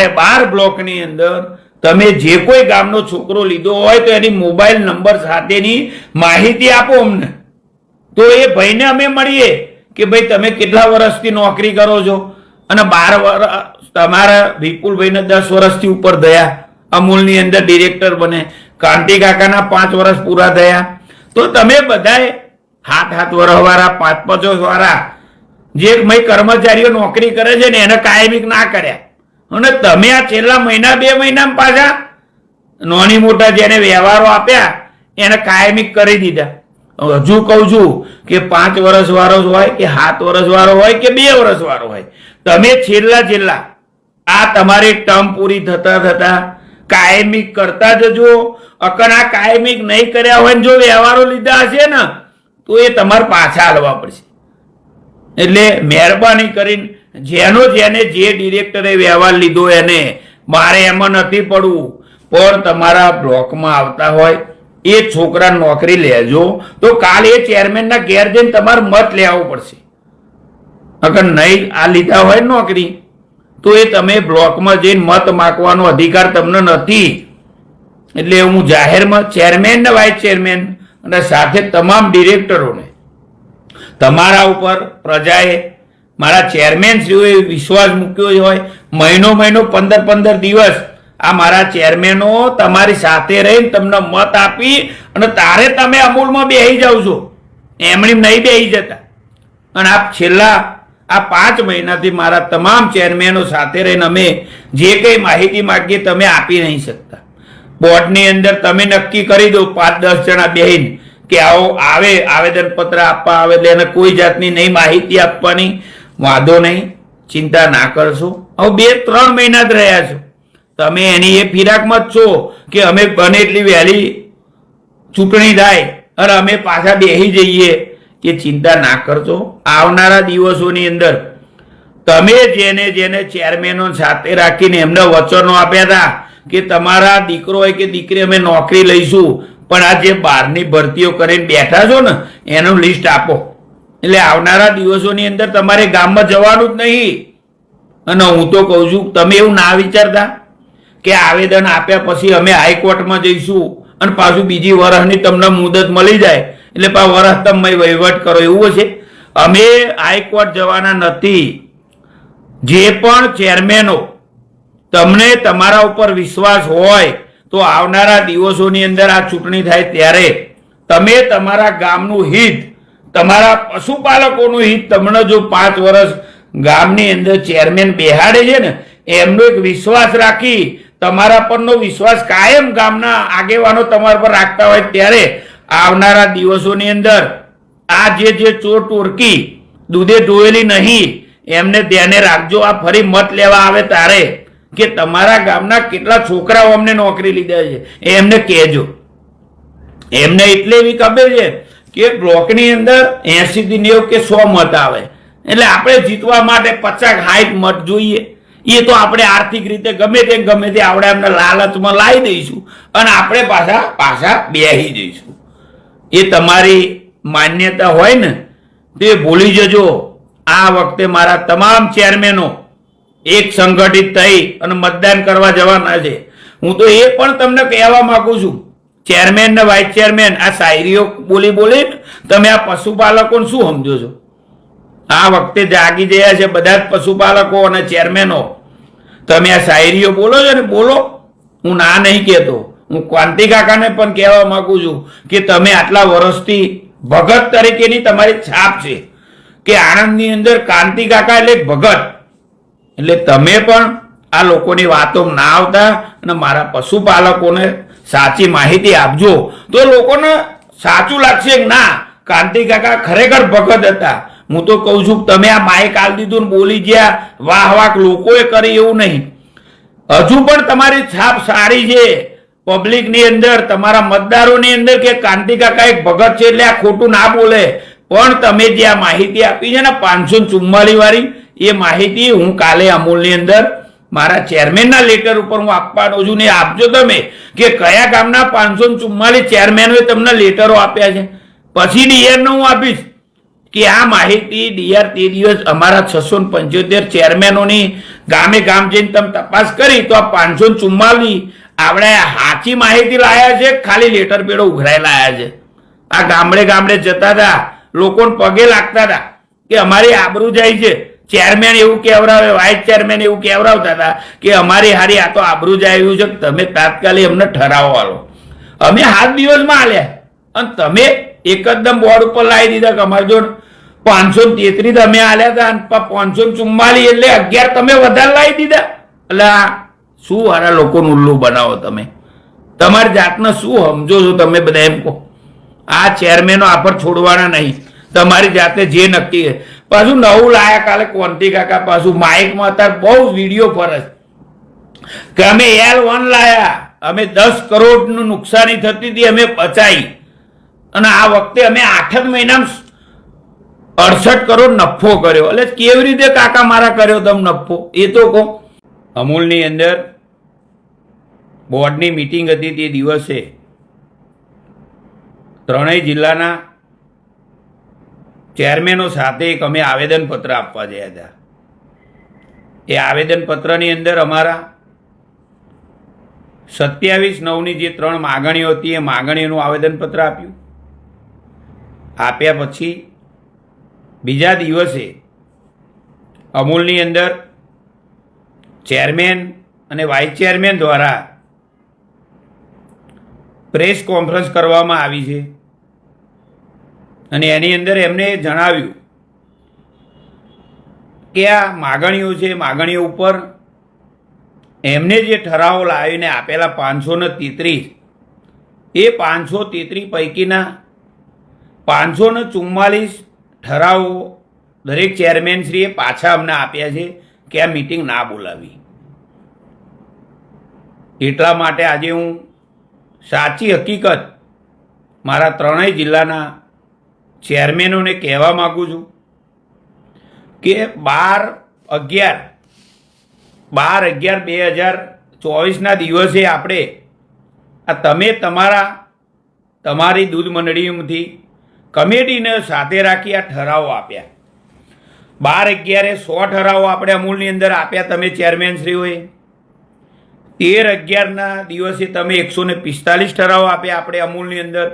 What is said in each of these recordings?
બારે બાર બ્લોકની અંદર તમે જે કોઈ ગામનો છોકરો લીધો હોય તો એની મોબાઈલ નંબર સાથેની માહિતી આપો અમને. તો એ ભાઈને અમે મળીએ કે ભાઈ તમે કેટલા વર્ષથી નોકરી કરો છો? અને બાર વર્ષ તમારા વિપુલભાઈને દસ વર્ષથી ઉપર થયા અમૂલની અંદર ડિરેક્ટર બને. કાંતિ કાકાના પાંચ વર્ષ પૂરા થયા. તો તમે બધાએ હાથ હાથ વરહવાળા પાંચ પાંચ વાળા, જે ભાઈ કર્મચારીઓ નોકરી કરે છે ને એને કાયમિક ના કર્યા. અને તમે આ છેલ્લા મહિના, બે મહિનામાં પાછા નાની મોટા જેને વ્યવહારો આપ્યા, એને કાયમી કરી દીધા. હજુ કહું છું કે પાંચ વર્ષ વાળો હોય કે સાત વર્ષ વાળો હોય કે બે વર્ષ વાળો હોય, તમે છેલ્લા છેલ્લા આ તમારી ટર્મ પૂરી થતા થતા કાયમી કરતા જજો. અકન આ કાયમી નહીં કર્યા હોય ને જો વ્યવહારો લીધા હશે ને, તો એ તમારે પાછા હાલવા પડશે. એટલે મહેરબાની કરીને જેનો જેને જે ડિરેક્ટરે વ્યવહાર લીધો એને મારે એમાં નથી પડવું. પણ તમારા બ્લોકમાં આવતા હોય, એ છોકરા નોકરી લેજો. તો કાલે એ ચેરમેનના ઘેર જઈને તમારે મત લેવો પડશે. અગર નહીં આ લીધા હોય નોકરી, તો એ તમે બ્લોકમાં જઈને મત માગવાનો અધિકાર તમને નથી. એટલે હું જાહેરમાં ચેરમેન ને વાઇસ ચેરમેન અને સાથે તમામ ડિરેક્ટરોને તમારા ઉપર પ્રજાએ મારા ચેરમેનશ્રીઓએ વિશ્વાસ મૂક્યો હોય. મહિનો મહિનો પંદર પંદર દિવસ આ મારા ચેરમેનો તમારી સાથે રહીને તમને મત આપી અને તારે તમે અમૂલમાં બેસી જાવ છો. એમણે નહીં બેસી જતા. અને આ છેલ્લા આ પાંચ મહિનાથી મારા તમામ ચેરમેનો સાથે રહીને અમે જે કંઈ માહિતી માગીએ તમે આપી નહીં શકતા. બોર્ડની અંદર તમે નક્કી કરી દો પાંચ દસ જણા બેહીને કે આવો આવે આવેદનપત્ર આપવા આવે એટલે એને કોઈ જાતની નહીં માહિતી આપવાની. વાંધો નહીં, ચિંતા ના કરશો. હવે બે ત્રણ મહિના જ રહ્યા છો. તમે એની એ ફિરાકમાં જ છો કે અમે બને એટલી વહેલી ચૂંટણી થાય અને અમે પાછા બેસી જઈએ એ ચિંતા ના કરશો. આવનારા દિવસોની અંદર તમે જેને જેને ચેરમેનો સાથે રાખીને એમને વચનો આપ્યા હતા કે તમારા દીકરો હોય કે દીકરી અમે નોકરી લઈશું, પણ આ જે બહારની ભરતીઓ કરીને બેઠા છો ને, એનું લિસ્ટ આપો. એટલે આવનારા દિવસોની અંદર તમારે ગામમાં જવાનું જ નહીં. અને હું તો કહું છું, તમે એવું ના વિચારતા કે આવેદન આપ્યા પછી અમે હાઈકોર્ટમાં જઈશું અને પાછું બીજી વર્ષની તમને મુદત મળી જાય. એટલે પા વર્ષ તમે વહીવટ કરો, એવું હશે. અમે હાઈકોર્ટ જવાના નથી. જે પણ ચેરમેનો તમને તમારા ઉપર વિશ્વાસ હોય, તો આવનારા દિવસોની અંદર આ ચૂંટણી થાય ત્યારે તમે તમારા ગામનું હિત તમારા પશુપાલકોનું હિત તમને જો પાંચ વર્ષ ગામની અંદર ચેરમેન બેહાડે છે ને, એમનો એક વિશ્વાસ રાખી, તમારા પરનો વિશ્વાસ કાયમ ગામના આગેવાનો તમારા પર રાખતા હોય ત્યારે આવનારા દિવસોની અંદર આ જે જે ચોર ટોરકી દૂધે ધોયેલી નહીં, એમને ધ્યાને રાખજો, આ ફરી મત લેવા આવે તારે કે તમારા ગામના કેટલા છોકરાઓ અમને નોકરી લીધા છે, એમને કહેજો. એમને એટલે એવી ખબર છે કે બ્લોકની અંદર એસીથી નેવ કે સો મત આવે. એટલે આપણે જીતવા માટે પચાસ હાઈટ મત જોઈએ. એ તો આપણે આર્થિક રીતે ગમે તે ગમે તે આપણે એમને લાલચમાં લાવી દઈશું અને આપણે પાછા પાછા બેસી જઈશું. એ તમારી માન્યતા હોય ને, તે ભૂલી જજો. આ વખતે મારા તમામ ચેરમેનો એક સંગઠિત થઈ અને મતદાન કરવા જવાના છે. હું તો એ પણ તમને કહેવા માગું છું. ચેરમેન ને વાઇસ ચેરમેન આ શાયરીઓ બોલી બોલી તમે આ પશુપાલકોને શું સમજો છો? આ વખતે જાગી ગયા છે બધા જ પશુપાલકો અને ચેરમેનો તમે આ શાયરીઓ બોલો છો ને? બોલો. હું ના નહીં કહેતો. હું ક્રાંતિ કાકાને પણ કહેવા માંગુ છું કે તમે આટલા વર્ષથી ભગત તરીકેની તમારી છાપ છે કે આણંદની અંદર કાંતિ કાકા એટલે ભગત. એટલે તમે પણ આ લોકોની વાતો ના આવતા અને મારા પશુપાલકોને સાચી માહિતી આપજો. તો લોકોને સાચું લાગશે ના, કાંતિ કાકા ખરેખર ભગત હતા. હું તો કહું છું, તમે આ માઇક આલ દીધું બોલી ગયા, વાહ વાહ, લોકોએ કરી એવું નહીં. હજુ પણ તમારી છાપ સારી છે. પબ્લિકની અંદર, તમારા મતદારોની અંદર કે કાંતિ કાકા એક ભગત છે એટલે આ ખોટું ના બોલે. પણ તમે જે આ માહિતી આપી છે ને પાંચસો ચુમ્માલીસ વાળી, એ માહિતી હું કાલે અમૂલની અંદર મારા ચેરમેનના લેટર ઉપર હું આપવાનો છું ને આપજો તમે કે કયા ગામના પાંચસો ચુમ્માલીસ ચેરમેનોએ તમને લેટરો આપ્યા છે. પછી ડીઆરને હું આપીશ કે આ માહિતી ડીઆર તે દિવસ અમારા છસો પંચોતેર ચેરમેનોની ગામે ગામ જઈને તમે તપાસ કરી તો આ પાંચસો ચુમ્માલીસ આપણે સાચી માહિતી લાયા છે, ખાલી લેટર પેડો ઉઘરાઈ લાયા છે. આ ગામડે ગામડે જતા હતા, લોકોને પગે લાગતા હતા કે અમારી આબરૂ જાય છે. ચેરમેન એવું કહેવરાવે વાઇસ ચેરમેન એવું કહેવરાવતા હતા કે અમારી હારી આ તો આબરૂ આવ્યું છે, તમે તાત્કાલિક અમને ઠરાવો આલો. અમે હાથ દિવસમાં આલ્યા. અને તમે એકદમ બોર્ડ ઉપર લાવી દીધા કે અમારી જોડે પાંચસો તેત્રીસ અમે આલ્યા હતા અને પાંચસો ચુમ્માલીસ એટલે અગિયાર તમે વધારે લાવી દીધા. એટલે આ શું હારા લોકોનું ઉલ્લુ બનાવો તમે? તમારી જાતને શું સમજો છો તમે બધા એમ કહો? આ ચેરમેનો આફર છોડવાના નહીં. તમારી જાતે જે નક્કી પાછું નવું લાયા કાલે કોન્ટી કાકા પાછું માઇકમાં અત્યારે બહુ વીડિયો ફરજ કે અમે એલ વન લાયા, અમે દસ કરોડનું નુકસાની થતી હતી, અમે પચાવી અને આ વખતે અમે આઠ મહિનામાં અડસઠ કરોડ નફો કર્યો. એટલે કેવી રીતે કાકા મારા કર્યો તમે નફો? એ તો કહો. અમૂલની અંદર બોર્ડની મિટિંગ હતી તે દિવસે. ત્રણેય જિલ્લાના ચેરમેનો સાથે એક અમે આવેદનપત્ર આપવા ગયા હતા. એ આવેદનપત્રની અંદર અમારા સત્યાવીસ નવની જે ત્રણ માગણીઓ હતી, એ માગણીઓનું આવેદનપત્ર આપ્યું. આપ્યા પછી બીજા દિવસે અમૂલની અંદર ચેરમેન અને વાઇસ ચેરમેન દ્વારા પ્રેસ કોન્ફરન્સ કરવામાં આવી છે. અને એની અંદર એમને જણાવ્યું કે આ માગણીઓ છે, માગણીઓ ઉપર એમને જે ઠરાવો લાવીને આપેલા પાંચસો ને તેત્રીસ, એ પાંચસો તેત્રીસ પૈકીના પાંચસો ને ચુમ્માલીસ ઠરાવો દરેક ચેરમેનશ્રીએ પાછા અમને આપ્યા છે કે આ મિટિંગ ના બોલાવી. એટલા માટે આજે હું સાચી હકીકત મારા ત્રણેય જિલ્લાના ચેરમેનોને કહેવા માગું છું કે બાર અગિયાર બાર અગિયાર બે હજાર ચોવીસના દિવસે આપણે આ તમે તમારા, તમારી દૂધ મંડળીમાંથી કમિટીને સાથે રાખી આ ઠરાવો આપ્યા. બાર અગિયારે સો ઠરાવો આપણે અમૂલની અંદર આપ્યા તમે ચેરમેનશ્રીઓએ. તેર અગિયારના દિવસે તમે એકસો ને પિસ્તાલીસ ઠરાવો આપ્યા આપણે અમૂલની અંદર.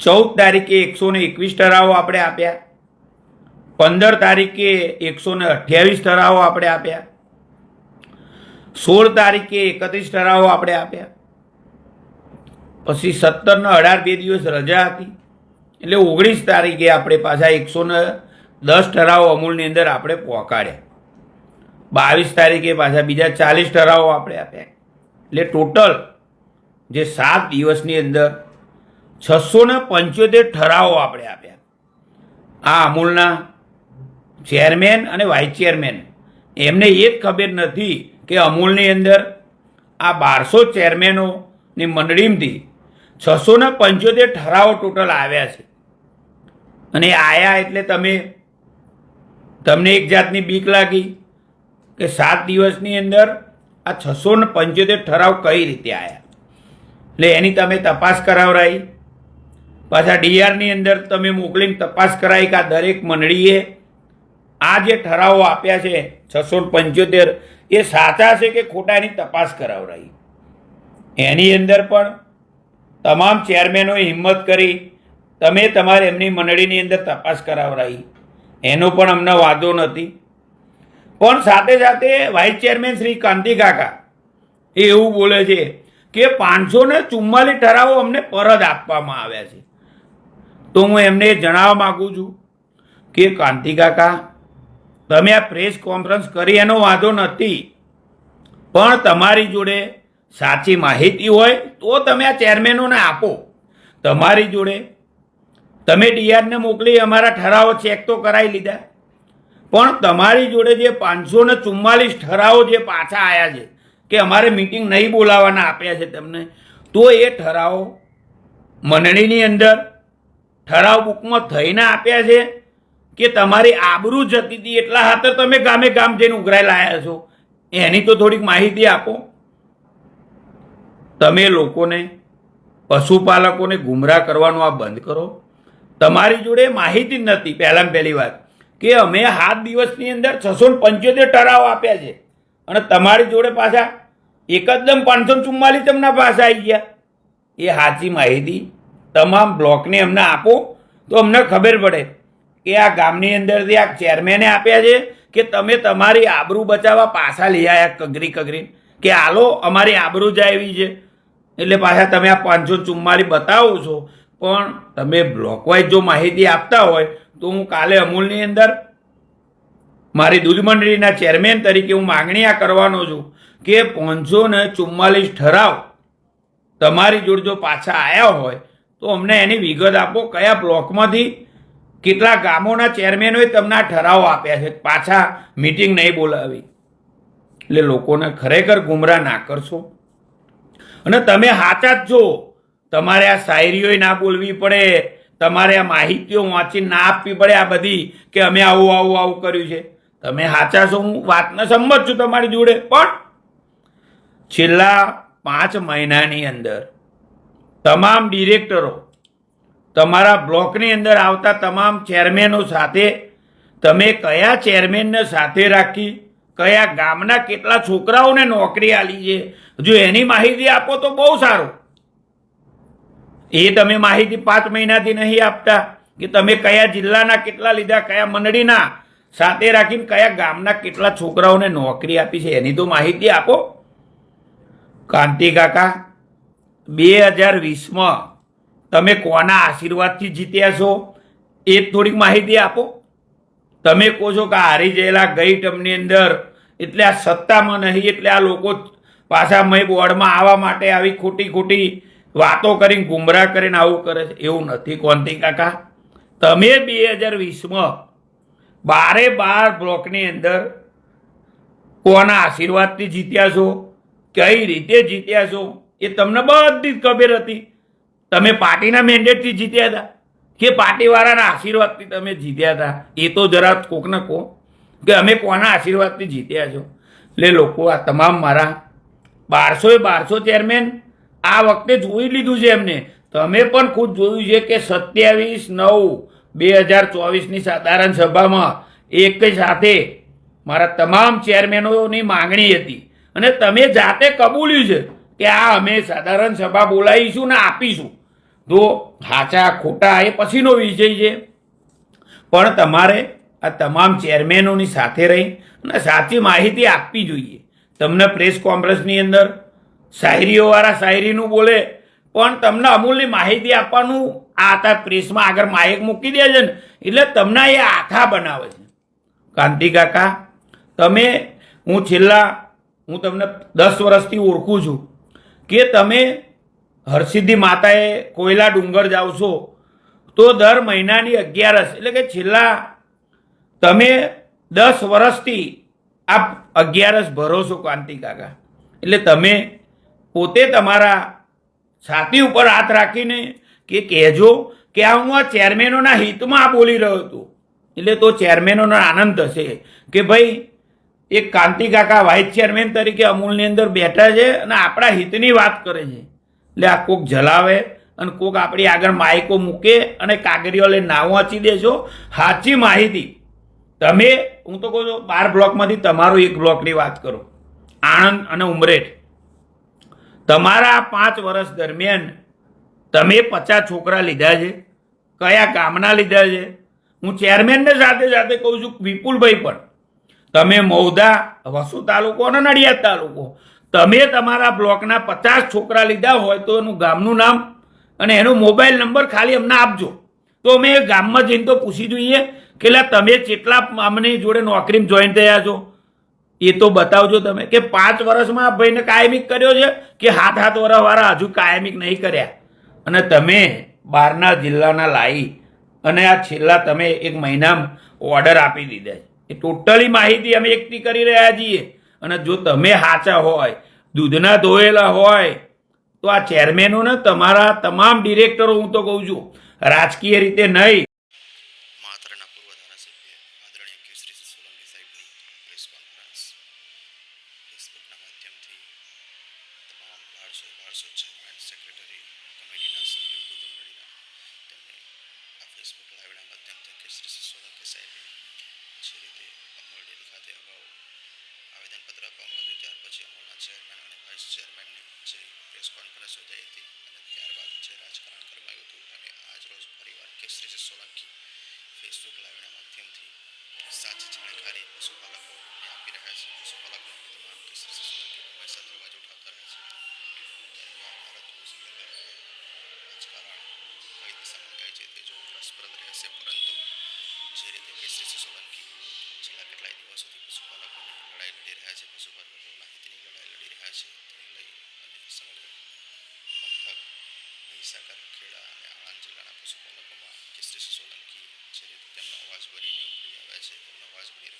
ચૌદ તારીખે એકસો ને એકવીસ ઠરાવો આપણે આપ્યા. પંદર તારીખે એકસો ને અઠ્યાવીસ ઠરાવો આપણે આપ્યા. સોળ તારીખે એકત્રીસ ઠરાવો આપણે આપ્યા. પછી સત્તરને અઢાર બે દિવસ રજા હતી એટલે ઓગણીસ તારીખે આપણે પાછા એકસો ને દસ ઠરાવો અમૂલની અંદર આપણે પહોંચાડ્યા બાવીસ તારીખે પાછા બીજા ચાલીસ ઠરાવો આપણે આપ્યા. એટલે ટોટલ જે સાત દિવસની અંદર છસો ને પંચોતેર ઠરાવો આપણે આપ્યા. આ અમૂલના ચેરમેન અને વાઇસ ચેરમેન. એમને એ જ ખબર નથી કે અમૂલની અંદર આ બારસો ચેરમેનોની મંડળીમાંથી છસો ને પંચોતેર ઠરાવો ટોટલ આવ્યા છે. અને આયા એટલે તમે, તમને એક જાતની બીક લાગી કે સાત દિવસની અંદર આ છસો ને પંચોતેર ઠરાવ કઈ રીતે આવ્યા એટલે એની તમે તપાસ કરાવરાઈ. પાછા ડીઆરની અંદર તમે મોકલીને તપાસ કરાવી કે આ દરેક મંડળીએ આ જે ઠરાવો આપ્યા છે, છસો પંચોતેર, એ સાચા છે કે ખોટા એની તપાસ કરાવડાવી? એની અંદર પણ તમામ ચેરમેનોએ હિંમત કરી, તમે તમારે એમની મંડળીની અંદર તપાસ કરાવડાવી. એનો પણ અમને વાંધો નથી. પણ સાથે સાથે વાઇસ ચેરમેન શ્રી કાંતિ કાકા એ એવું બોલે છે કે પાંચસો ને ચુમ્માલીસ ઠરાવો અમને પરત આપવામાં આવ્યા છે. તો હું એમને જણાવવા માગું છું કે કાંતિ કાકા, તમે આ પ્રેસ કોન્ફરન્સ કરી એનો વાંધો નથી. પણ તમારી જોડે સાચી માહિતી હોય તો તમે આ ચેરમેનોને આપો. તમારી જોડે તમે ડીઆરને મોકલી અમારા ઠરાવો ચેક તો કરાવી લીધા. પણ તમારી જોડે જે પાંચસો ને ચુમ્માલીસ ઠરાવો જે પાછા આવ્યા છે, કે અમારે મિટિંગ નહીં બોલાવવાના આપ્યા છે તમને, તો એ ઠરાવો મંડળીની અંદર ઠરાવ બુકમાં થઈને આપ્યા છે કે તમારી આબરૂ જતી હતી એટલા હાથે તમે ગામે ગામ જઈને ઉઘરાઈ લાયા છો. એની તો થોડીક માહિતી આપો. તમે લોકોને, પશુપાલકોને ગુમરાહ કરવાનું આ બંધ કરો. તમારી જોડે માહિતી નથી પહેલાં પહેલી વાત, કે અમે સાત દિવસની અંદર છસો પંચોતેર ઠરાવ આપ્યા છે. અને તમારી જોડે પાછા એકદમ પાંચસો ચુમ્માલીસ તમને પાછા આવી ગયા. એ સાચી માહિતી તમામ બ્લોકને અમને આપો, તો અમને ખબર પડે કે આ ગામની અંદરથી આ ચેરમેને આપ્યા છે કે તમે તમારી આબરૂ બચાવવા પાછા લઈ આવ્યા કગરી કગરી. કે હાલો, અમારી આબરૂ જાય એવી છે. એટલે પાછા તમે આ પાંચસો ચુમ્માલી બતાવો છો. પણ તમે બ્લોકવાઇઝ જો માહિતી આપતા હોય, તો હું કાલે અમૂલની અંદર મારી દૂધ મંડળીના ચેરમેન તરીકે હું માગણી આ કરવાનો છું કે પાંચસો ને ચુમ્માલીસ ઠરાવ તમારી જોડે જો પાછા આવ્યા હોય તો અમને એની વિગત આપો, કયા બ્લોકમાંથી કેટલા ગામોના ચેરમેનોએ તમને આ ઠરાવો આપ્યા છે? પાછા મિટિંગ નહીં બોલાવી. એટલે લોકોને ખરેખર ગુમરાહ ના કરશો. અને તમે સાચા જ છો તમારે આ શાયરીઓ ના બોલવી પડે, તમારે આ માહિતીઓ વાંચી ના આપવી પડે આ બધી કે અમે આવું આવું આવું કર્યું છે. તમે સાચા છો, હું વાતને સંમત છું તમારી જોડે. પણ છેલ્લા પાંચ મહિનાની અંદર તમામ ડિરેક્ટરો, તમારા બ્લોકની અંદર આવતા તમામ ચેરમેનો સાથે, તમે કયા ચેરમેનને સાથે રાખી, કયા ગામના કેટલા છોકરાઓને નોકરી આલી છે, જો એની માહિતી આપો તો બહુ સારું. એ તમે માહિતી પાંચ મહિનાથી નહીં આપતા કે તમે કયા જિલ્લાના કેટલા લીધા, કયા મંડળીના સાથે રાખીને કયા ગામના કેટલા છોકરાઓને નોકરી આપી છે, એની તો માહિતી આપો. કાંતિ કાકા બે હજાર વીસમાં તમે કોના આશીર્વાદથી જીત્યા છો, એ થોડીક માહિતી આપો. તમે કહો છો કે હારી ગયેલા ગઈ ટર્મની અંદર, એટલે આ સત્તામાં નહીં, એટલે આ લોકો પાછા મય બોર્ડમાં આવવા માટે આવી ખોટી ખોટી વાતો કરીને ગુમરાહ કરીને આવું કરે છે. એવું નથી, કોંતી કાકા. તમે બે હજાર વીસમાં બારે બાર બ્લોકની અંદર કોના આશીર્વાદથી જીત્યા છો, કઈ રીતે જીત્યા છો એ તમને બધી જ ખબર હતી. તમે પાર્ટીના મેન્ડેટથી જીત્યા હતા. કે પાર્ટીવાળાના આશીર્વાદથી તમે જીત્યા હતા. એ તો જરા કોકને કહો કે અમે કોના આશીર્વાદથી જીત્યા છો? એટલે લોકો, આ તમામ મારા બારસોએ બારસો ચેરમેન આ વખતે જોઈ લીધું છે એમને. તમે પણ ખુદ જોયું છે કે સત્યાવીસ નવ બે હજાર ચોવીસની સાધારણ સભામાં એક સાથે મારા તમામ ચેરમેનોની માંગણી હતી. અને તમે જાતે કબૂલ્યું છે. કે આ અમે સાધારણ સભા બોલાવીશું ને આપીશું. તો સાચા ખોટા એ પછીનો વિષય છે. પણ તમારે આ તમામ ચેરમેનોની સાથે રહી અને સાચી માહિતી આપવી જોઈએ. તમને પ્રેસ કોન્ફરન્સની અંદર શાયરીઓવાળા શાયરીનું બોલે, પણ તમને અમૂલની માહિતી આપવાનું આ હતા પ્રેસમાં આગળ માહિક મૂકી દે છે ને, એટલે તમને એ આખા બનાવે છે. કાંતિ કાકા, તમે હું છેલ્લા, હું તમને દસ વર્ષથી ઓળખું છું. કે તમે હરસિદ્ધિ માતાએ કોયલા ડુંગર છો તો દર મહિનાની અગિયારસ, એટલે કે છેલ્લા તમે દસ વર્ષથી આ અગિયારસ ભરો છો કાકા. એટલે તમે પોતે તમારા છાતી ઉપર હાથ રાખીને કે કહેજો કે આ હું આ ચેરમેનોના હિતમાં આ બોલી રહ્યો હતો એટલે તો ચેરમેનોનો આનંદ થશે કે ભાઈ એક કાંતિ કાકા વાઇસ ચેરમેન તરીકે અમૂલની અંદર બેઠા છે અને આપણા હિતની વાત કરે છે. એટલે આ કોક જલાવે અને કોક આપણી આગળ માઇકો મૂકે અને કાગરીઓ લઈને ના વાંચી દેશો સાચી માહિતી. તમે, હું તો કહું છું, બાર બ્લોકમાંથી તમારો એક બ્લોકની વાત કરો. આણંદ અને ઉમરેઠ. તમારા પાંચ વર્ષ દરમિયાન તમે પચાસ છોકરા લીધા છે. કયા ગામના લીધા છે? હું ચેરમેનને સાથે સાથે કહું છું, વિપુલભાઈ પણ. તમે મૌદા વસુ તાલુકો અને નડિયાદ તાલુકો. તમે તમારા બ્લોકના પચાસ છોકરા લીધા હોય તો એનું ગામનું નામ અને એનો મોબાઈલ નંબર ખાલી અમને આપજો. તો અમે ગામમાં જઈને તો પૂછી જોઈએ કે તમે કેટલા અમને જોડે નોકરીમાં જોઈન થયા છો? એ તો બતાવજો તમે કે પાંચ વર્ષમાં ભાઈને કાયમિક કર્યો છે કે હાથ હાથ વરાવાળા હજુ કાયમિક નહીં કર્યા? અને તમે બહારના જિલ્લાના લાવી અને આ છેલ્લા તમે એક મહિનામાં ઓર્ડર આપી દીધા છે. એ ટોટલી માહિતી અમે એકઠી કરી રહ્યા છીએ. અને જો તમે સાચા હોય, દૂધના ધોયેલા હોય, તો આ ચેરમેનોને તમારા તમામ ડિરેક્ટરો હું તો કહું છું, રાજકીય રીતે નહીં. સોલંકી સાહેબે જે રીતે અમોલ ડેરી ખાતે અગાઉ આવેદનપત્ર આપવામાં આવ્યું. ત્યાર પછી અમોલના ચેરમેન અને વાઇસ ચેરમેનની જે પ્રેસ કોન્ફરન્સ યોજાઈ હતી અને ત્યારબાદ જે રાજકારણ ગરમાયું હતું અને આજ રોજ ફરીવાર કેસરી સોલંકી ફેસબુક લાઈવના માધ્યમથી સાચી જાણકારી પશુપાલકોને આપી રહ્યા છે. પશુપાલકોના હિતમાં કેસરી સોલંકી હંમેશા દરવાજો ઉઠાવતા રહે છે. રાજકારણ કઈ દિશામાં જાય છે તે જો રસપ્રદ રહેશે, પરંતુ જે રીતે કેસરી સોલંકી છેલ્લા કેટલાય દિવસોથી પશુપાલકોને લડાઈ લડી રહ્યા છે પશુપાલકોના હિતની લડાઈ લડી રહ્યા છે, તેને લઈ અને સમગ્ર પંથક મહીસાગર ખેડા અને આણંદ જિલ્લાના પશુપાલકોમાં કેસરી સોલંકી જે રીતે તેમનો અવાજ બનીને ઉભરી આવ્યા છે, તેમનો અવાજ બની